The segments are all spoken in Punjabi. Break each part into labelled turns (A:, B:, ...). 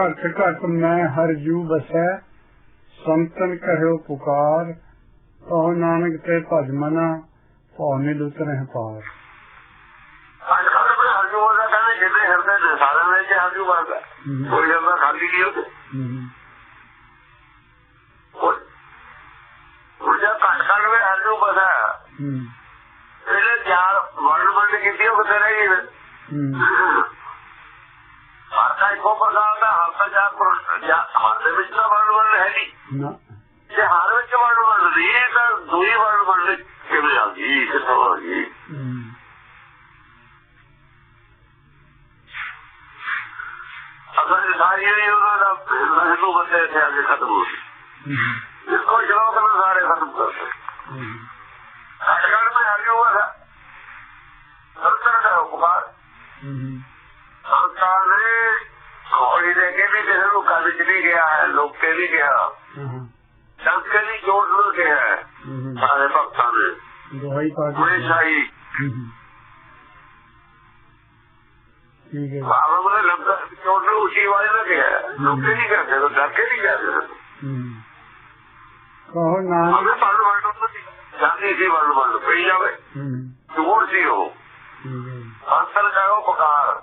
A: ਘਟ ਘਟ ਮੈਂ ਹਰ ਜੂ ਬਸੈ ਸੰਤਨ ਕਹਿਓ ਪੁਕਾਰ ਕਹੋ ਨਾਨਕ ਤੇ ਭਜ ਮਨਾ ਭਉ ਪਾਰ।
B: ਵਿੱਚ ਹਰਜੂ ਵਰਗਾ
A: ਹਮ।
B: ਕੋਈ ਹਿਰਦਾ ਖਾਲੀ ਨਹੀਂ ਉਹਦੇ
A: ਹਮ,
B: ਉਹ ਜਦ ਘੱਟ ਘੱਟ ਵਿੱਚ ਹਰਜੂ ਬਸਾ
A: ਹਮ,
B: ਇਹਨੇ ਚਾਰ ਵਰਡ ਵਰਡ ਕੀਤੀ ਉਹ ਕਿਤੇ ਰਹਿ ਪ੍ਰਕਾਰ ਤਾਂ ਜਾਂ ਕੁਝ ਜਾਂ ਹਾਲ ਦੇ ਵਿੱਚ ਤਾਂ ਵਰਡ ਵਰਡ ਹੈ ਨਹੀਂ ਜੇ ਹਾਲ ਵਿੱਚ ਵਰਡ ਵਰਡ ਨਹੀਂ ਤਾਂ ਦੂਈ ਵਰਡ ਵਰਡ ਕਿਵੇਂ ਆ ਗਈ ਕਿਥੋਂ ਆ ਗਈ ਅਗਰ ਸਾਰੀ ਉਹ ਦਾ ਮੈਨੂੰ ਬੰਦੇ ਤੇ ਅੱਗੇ ਖਤਮ ਹੋ ਗਈ ਇਸ ਕੋ ਜਵਾਬ ਨਾਲ
A: ਸਾਰੇ
B: ਖਤਮ ਕਰ ਦਿੱਤੇ ਸਾਡੇ ਘਰ ਮੈਂ ਆ ਗਿਆ
A: ਹੋਇਆ
B: ਸਭ ਤਰ੍ਹਾਂ ਦਾ ਹੁਕਮਾਰ ਸਰਕਾਰ ਨੇ ਖੌੜੀ ਦੇ ਕੇ ਵੀ ਕਿਸੇ ਨੂੰ ਕੱਲ ਵੀ ਗਿਆ
A: ਹੈ
B: ਲੋਕ ਵੀ ਗਿਆ। ਸੰਤ
A: ਕੇ
B: ਵੀ ਜੋੜ ਜੋੜ
A: ਗਿਆ ਸਾਰੇ ਭਗਤਾਂ
B: ਨੇ ਦਵਾਈ
A: ਪਾ ਠੀਕ ਹੈ
B: ਬਾਬਾ ਬੋਲੇ ਲੰਬਾ ਜੋੜ ਨੂੰ ਉਸੇ ਵਾਲੇ ਨਾ ਗਿਆ ਲੋਕ ਨਹੀਂ ਕਰਦੇ ਡਰ ਕੇ ਨਹੀਂ
A: ਕਰਦੇ ਕਹੋ
B: ਨਾ ਉਹਨੇ ਪਾਲੂ ਵਾਲੂ
A: ਨਹੀਂ
B: ਜਾਂਦੀ ਪਈ ਜਾਵੇ।
A: ਜੋੜ ਸੀ
B: ਉਹ। ਅੰਤਰ ਕਰੋ ਪਕਾਰ।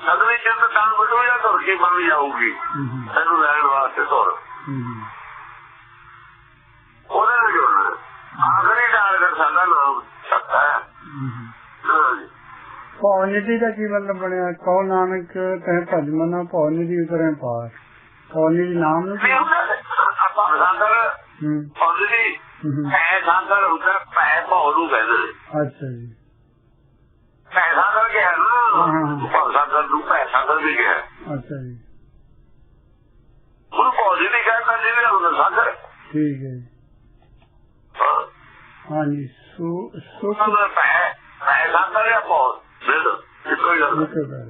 A: ਸਗਲੀ ਚੰਦ ਤਾਂ
B: ਬਟੂ ਜਾਂ ਧੁਰ ਕੀ
A: ਬਣ
B: ਜਾਊਗੀ ਇਹਨੂੰ ਲੈਣ ਵਾਸਤੇ ਧੁਰ
A: ਉਹਦੇ ਨਾਲ
B: ਜੋੜਨਾ ਆਖਰੀ ਢਾਲ ਕਰ
A: ਸਾਡਾ
B: ਨਾਮ ਸਕਦਾ
A: ਹੈ ਪੌਨਿਧੀ ਦਾ ਕੀ ਮਤਲਬ ਬਣਿਆ? ਕੌਣ ਨਾਨਕ ਤੈ ਭਜ ਮਨਾ? ਪੌਨਿਧੀ ਉਤਰੇ ਪਾਰ। ਪੌਨਿਧੀ ਨਾਮ ਨੂੰ
B: ਆਪਾਂ ਸਾਂਦਰ
A: ਪੌਨਿਧੀ
B: ਹੈ। ਸਾਂਦਰ ਹੁੰਦਾ ਪੈ ਭੌ ਨੂੰ ਕਹਿੰਦੇ
A: ਅੱਛਾ ਜੀ।
B: ਪੈਸਾ ਕਰਕੇ
A: ਹੈ।
B: ਭੌ ਸਾਗਰ ਨੂੰ ਪੈ ਸਾਗਰ ਵੀ ਕਿਹਾ।
A: ਅੱਛਾ ਜੀ।
B: ਉਹਨੂੰ ਭੌ ਜੀ ਨਹੀਂ ਕਹਿੰਦਾ ਜਿਹਨੇ ਹੁੰਦਾ ਸਾਗਰ
A: ਠੀਕ ਹੈ ਹਾਂਜੀ ਸੁ
B: ਜਾਂ ਭੌ ਦੇ ਦੋ ਇੱਕੋ ਹੀ ਗੱਲ।
A: ਸੁਖ ਕਰ ਠੀਕ ਹੈ।